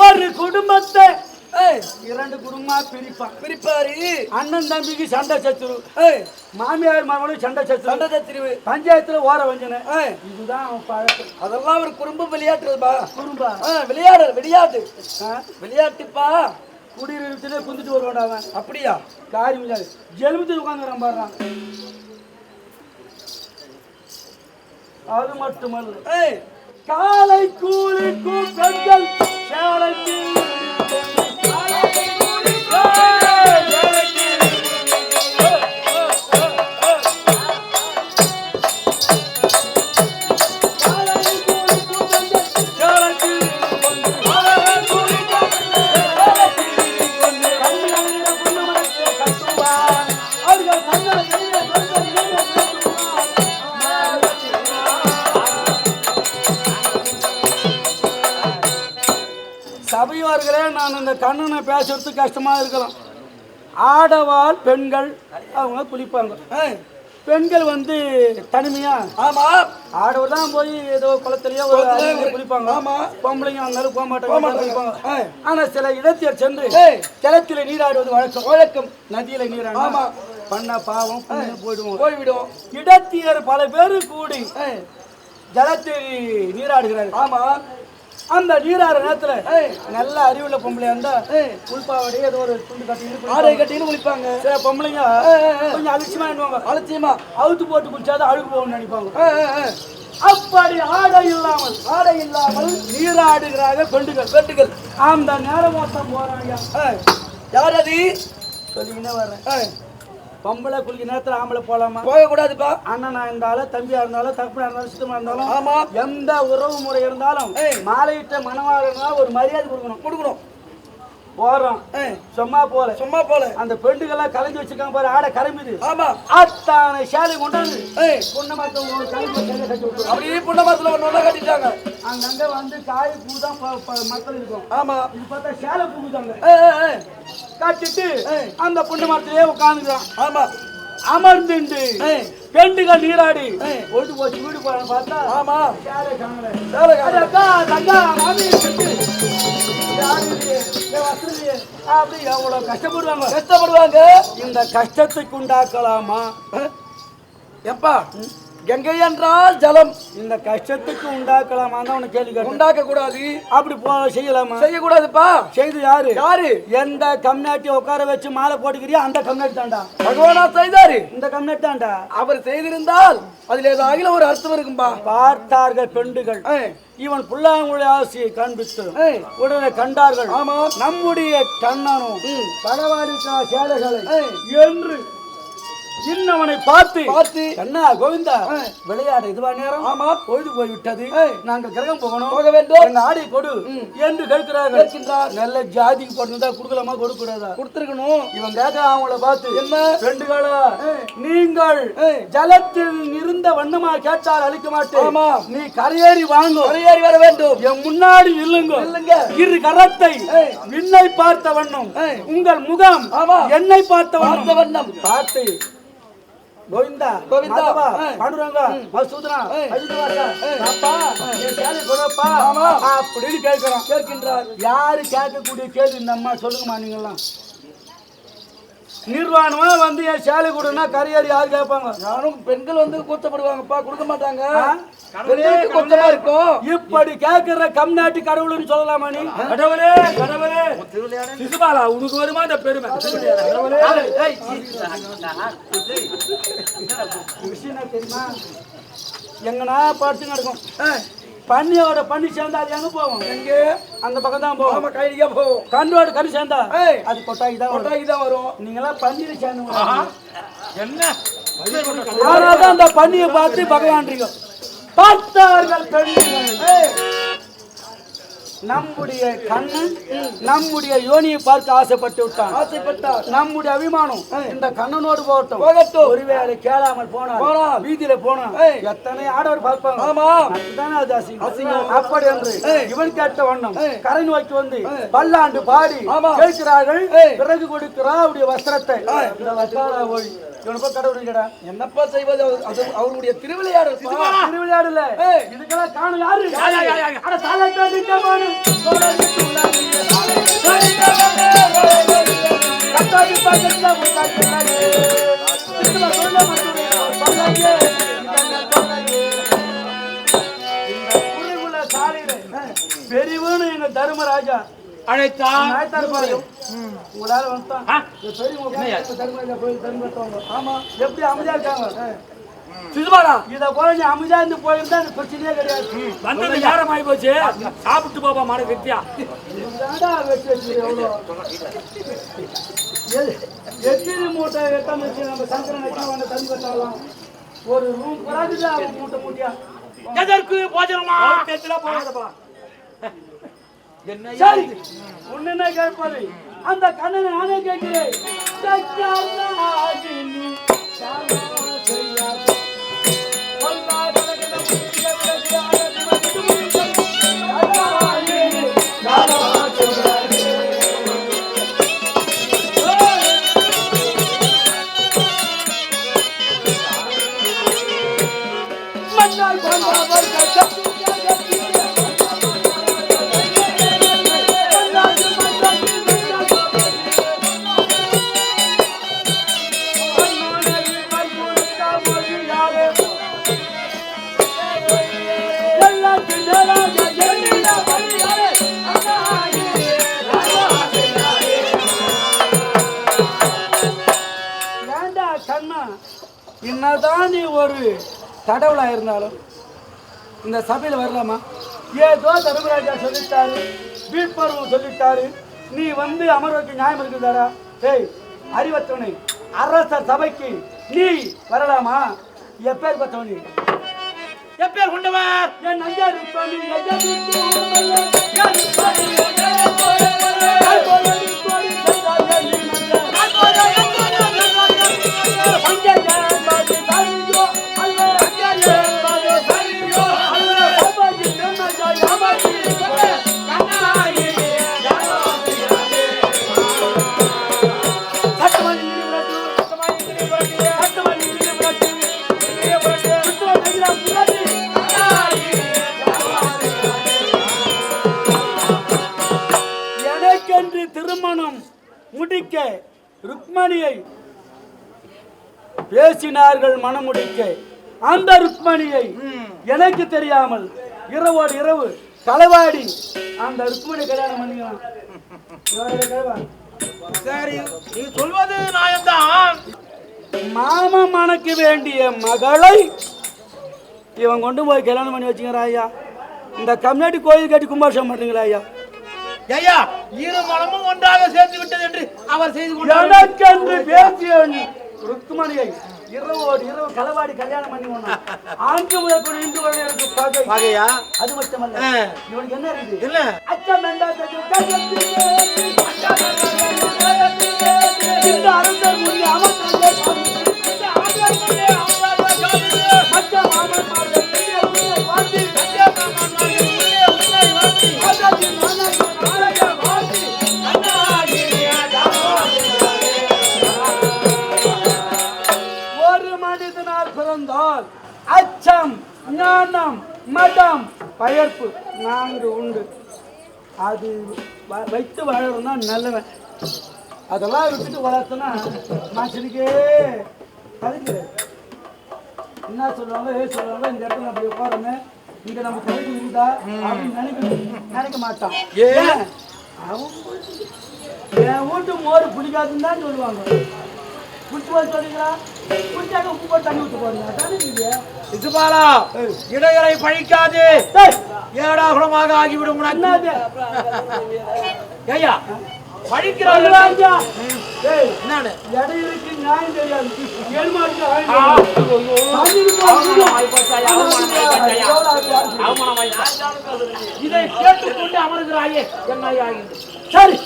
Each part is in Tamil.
ஒரு குடும்பத்தை இரண்டு குடும்பமா பிரிப்பான். பிரிப்பாரு. அண்ணன் தம்பிக்கு சண்டை சத்துரு மாமியார் மகனும் சண்டை சத்துரு சண்டை சத்திரிவு பஞ்சாயத்துல ஓர வஞ்சனை. இதுதான் அவன் பழக்கம். அதெல்லாம் ஒரு குடும்ப விளையாட்டுப்பா குடும்பம் ஆ, விளையாடு விளையாட்டு? விளையாட்டுப்பா. குடியிருப்பிலே குந்திட்டு வருவான் அவன். அப்படியா? காரியம் முடியாது ஜெலுமத்தில் உட்காந்துறான் பாடுறான் அது மட்டுமல்ல ஏய், காலை கூலிக்கும் பெண்கள் சேலத்தில் நான் இந்த கண்ணனை பேசுறது கஷ்டமா இருக்கலாம் ஆடவாள் பெண்கள் அவங்க குளிப்பாங்க பெண்கள் வந்து தனிமையா? ஆமா. ஆடவர் தான் போய் ஏதோ குளத்துலயோ குளத்துல குளிப்பாங்க ஆமா. பொம்பளைங்க அந்தாலும் போக மாட்டாங்க. குளிப்பாங்க. ஆனா சில இடத்தில் சென்று ஏய். கிணத்துல நீராடுவது வழக்கம். வழக்கம். நதியில நீராட ஆமா. பண்ண பாவம் போயிடுவோம். போய்விடும். இடத்தியர் பல பேர் கூடி ஜலத்தில் நீராடுகிறார்கள். ஆமா. அந்த நீராடுற நேரத்துல. நல்ல அறிவுள்ள பொம்பளை இருந்தா புல்பாவடி ஏதோ ஒரு துண்டு கட்டிட்டு ஆடை கட்டின்னு குளிப்பாங்க சில பொம்பளைங்க. கொஞ்சம் அலட்சியமா எண்ணுவாங்க. அலட்சியமா அவுத்து போட்டு குளிச்சாதான் அழுகு போகணும்னு நினைப்பாங்க. அப்படி ஆடை இல்லாமல் ஆடை இல்லாமல் நீராடுகிறார்கள் பெண்டுகள் பெண்டுகள். அந்த நேரம் மொத்தம் போறாங்க யார் அது? சொல்லிக்கினே வர்றேன். பொம்பளை குளிக்க நேரத்துல ஆம்பளை போலாமா? போகக்கூடாதுப்பா. அண்ணனா இருந்தாலும் தம்பியா இருந்தாலும் தகப்பனா இருந்தாலும் சித்தமா இருந்தாலும் ஆமா. எந்த உறவு முறை இருந்தாலும். மாலையிட்ட மனவாளனா ஒரு மரியாதை கொடுக்கணும். கொடுக்கணும். போறோம் சும்மா போல. சும்மா போல. அந்த பெண்டுகள்லாம் கலைஞ்சு வச்சிருக்காங்க பாரு ஆடை கிளம்பிது ஆமா. அத்தான சேலை கொண்டாந்து ஏய், பொண்ணை மட்டும் ஒரு சேலை கட்டி விட்டுருவாங்க அப்படியே புண்ணமாசத்துல ஒண்ணு ஒண்ணா கட்டிட்டாங்க. அங்கங்க வந்து காய் பூ தான் ப- ப- மக்கள் இருக்கும். ஆமா. இது பார்த்தா சேலை ஏய், ஏய். கட்டிட்டு. அந்த புண்ணு மரத்திலே உட்காந்துக்கிறான். ஆமா. அமர்ந்துண்டு. பெண்டுகள் நீராடி. பொழுது போச்சு வீடு போறான்னு பார்த்தா. ஆமா. அக்கா தங்கா மாமி. அப்படி எவ்வளவு கஷ்டப்படுவாங்க? கஷ்டப்படுவாங்க. இந்த கஷ்டத்துக்கு உண்டாக்கலாமா? எப்பா கங்கை என்றால் ஜலம். இந்த கஷ்டத்துக்கு உண்டாக்கலாமா தான் உனக்கு கேள்வி உண்டாக்க கூடாது அப்படி போ செய்யலாமா? செய்யக்கூடாதுப்பா. செய்து யாரு? யாரு? எந்த கம்நாட்டி உட்கார வச்சு மாலை போட்டுக்கிறியோ அந்த கம்நாட்டி தாண்டா பகவானா செய்தாரு. இந்த கம்நாட்டி தாண்டா அவர் செய்திருந்தால் அதுல ஏதாவது ஒரு அர்த்தம் இருக்கும்பா. பார்த்தார்கள் பெண்டுகள். இவன் புல்லாங்குழி ஆசையை காண்பித்து உடனே கண்டார்கள். ஆமா நம்முடைய கண்ணனும். பகவானிக்கா சேலைகளை. என்று இன்னவனை பார்த்து பார்த்து கண்ணா கோவிந்தா. விளையாட இதுவா நேரம்? ஆமா. பொழுது போய் விட்டது ஏய். நாங்கள் கிரகம் போகணும். போக வேண்டும். எங்க ஆடை கொடு என்று கேட்கிறார்கள். கேட்கின்றார். நல்ல ஜாதிக்கு போட்டிருந்தா கொடுக்கலாமா? கொடுக்க கூடாதா கொடுத்துருக்கணும். இவன் கேட்க அவங்கள பார்த்து என்ன? ரெண்டுகளா ஏய். நீங்கள். ஜலத்தில் இருந்த வண்ணமா கேட்டால் அழிக்க மாட்டேன். ஆமா. நீ கரையேறி வாங்கும் கரையேறி வர வேண்டும். என் முன்னாடி நில்லுங்க. இல்லைங்க இரு கரத்தை. விண்ணை பார்த்த வண்ணம். உங்கள் முகம். என்னை பார்த்த வண்ணம். பார்த்து கோவிந்தா கோவிந்தா. பாண்டுரங்கா மசூதனா. அப்பா சேலை கொடுப்பா. அப்படின்னு கேட்கிறோம் கேட்கின்றார். யாரு கேட்கக்கூடிய கேள்வி இந்த அம்மா சொல்லுங்கம்மா நீங்கெல்லாம் நிர்வாணமா வந்து என் சேலை கொடுன்னா கரையாடி யாரு கேட்பாங்க நானும் பெண்கள் வந்து கூச்சப்படுவாங்கப்பா கொடுக்க மாட்டாங்க கூச்சமா இருக்கும் இப்படி கேட்கிற கம்நாட்டு கடவுள்னு சொல்லலாமா நீ கடவுளே கடவுளே சிசுபாலா உனக்கு வருமா இந்த பெருமை தெரியுமா எங்கனா படுத்து நடக்கும் பன்னியோட பன்னி சேர்ந்தா அது எங்க போவோம் எங்க? அந்த பக்கம் தான் போவோம் ஆமா கைலியா போவோம் கண்டோட கறி சேர்ந்தா. அது கொட்டாக்கி தான் வரும். கொட்டாக்கி தான் வரும். நீங்களாம் பன்னியில் சேர்ந்து அதனால தான் அந்த பன்னியை பார்த்து பகவான்றீங்க. பார்த்தார்கள் பெண்கள். நம்முடைய கண்ணன் நம்முடைய யோனியை பார்த்து ஆசைப்பட்டு விட்டான் ஆசைப்பட்டார் நம்முடைய அபிமானம் இந்த கண்ணனோடு போகட்டும் போகட்டும் ஒருவேளை கேளாமல் போனா போனால். வீதியில போனா. எத்தனை ஆடவர் பார்ப்பாங்க ஆமா அதுதானே அது அசிங்கம். அப்படி என்று. இவன் கேட்ட வண்ணம். கரை நோக்கி வந்து பல்லாண்டு பாடி. கேட்கிறார்கள். பிறகு கொடுக்கிறா அவருடைய வஸ்திரத்தை இந்த வஸ்திரா ஒளி இவனை போய் கடவுள் கேடா என்னப்பா செய்வது? அது அவருடைய திருவிளையாடல் திருவிளையாடல. ஏய். இதுக்கெல்லாம் காணும் யாரு. அட சாலத்தா நிக்கமானு கட்டாதி பாக்கெட்ல முட்டாக்கலாயே சித்தல சொல்ல மாட்டேன் பெரியவனு எங்க தர்மராஜா பாரு உங்களால எப்படி அமைதியா இருக்காங்க? சிசுபாலா இத போல அமைதியா இருந்து போயிருந்தா இந்த பிரச்சனையே கிடையாது. வந்தது நேரம் ஆகி போச்சு சாப்பிட்டு போப்பா மாட கட்டியா எத்தனை மூட்டை எட்டாம வச்சு நம்ம சங்கரன் வச்சு வந்து தண்ணி கட்டாலாம் ஒரு ரூம் பராதுதா மூட்டை மூட்டியா? எதற்கு போஜனமா? போகாதப்பா. சரி. ஒண்ணு என்ன கேட்பாரு அந்த கண்ணனை நானே கேட்கிறேன். என்னதான் நீ ஒரு தடவுளாக இருந்தாலும் இந்த சபையில் வரலாமா? ஏதோ தர்மராஜா சொல்லிட்டாரு வீட்பருவம் சொல்லிட்டாரு. நீ வந்து அமர்வுக்கு நியாயம் இருக்குதாடா ஏய் அறிவத்தவனே அரசர் சபைக்கு நீ வரலாமா? எப்பேர் பத்தவனி எப்பேர் கொண்டவர். என் நஞ்சாரி முடிக்க ருக்மணியை பேசினார்கள் மனமுடிக்க. அந்த ருக்மணியை எனக்கு தெரியாமல் இரவோடு இரவு களவாடி அந்த ருக்மணி கல்யாணம் பண்ணிக்கலாம். சரி நீ சொல்வது நியாயம்தான். மாமன் மணக்க வேண்டிய மகளை இவன் கொண்டு போய் கல்யாணம் பண்ணி வச்சுக்கிறா ஐயா இந்த கம்யூனிட்டி கோயில் கட்டி கும்பாபிஷேகம் பண்றீங்களா ஐயா ஐயா இரு மனமும் ஒன்றாக சேர்ந்து விட்டது என்று அவர் செய்து கொண்டார். எனக்கென்று பேசிய ருக்மணியை இரவோடு இரவு களவாடி கல்யாணம் பண்ணி போனான் ஆண்டு முதற்கொண்டு இன்று வரை எனக்கு பகை. வகையா அது மட்டுமல்ல. இவனுக்கு என்ன அச்சம் கஜத்திலே, இந்த அரசர் ஞானம் மதம். பயர்ப்பு நான்கு உண்டு. அது வைத்து வாழறோம்னா நல்லவன். அதெல்லாம் விட்டுட்டு வளர்த்தனா மனுஷனுக்கே கழிக்கு என்ன சொல்லுவாங்க ஏ சொல்லுவாங்க இந்த இடத்துல அப்படி உட்காருங்க இங்க நம்ம கழிக்கு இருந்தா அப்படின்னு நினைக்க நினைக்க மாட்டான். ஏன்? அவன் என் வீட்டு மோர் பிடிக்காதுன்னு தான் சொல்லுவாங்க. குடிச்சு போய் சொல்றீங்களா? குடிச்சாக்க உப்பு போட்டு தண்ணி ஊற்று போறீங்க அதானே இது சிசுபாலா இடையரை பழிக்காது. ஏடாகுளமாக ஆகிவிடும் உனக்கு. ஐயா. டேய், என்னன்னு இடையிலுக்கு நியாயம் தெரியாது. இதை கேட்டுக்கொண்டு அமர்கிறாயே என்ன ஆகின்றது. சரி.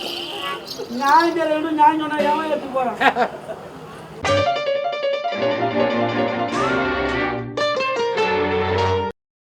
நியாயம் தெரியணும் நியாயம் சொன்னா ஏன் எடுத்து போறான்?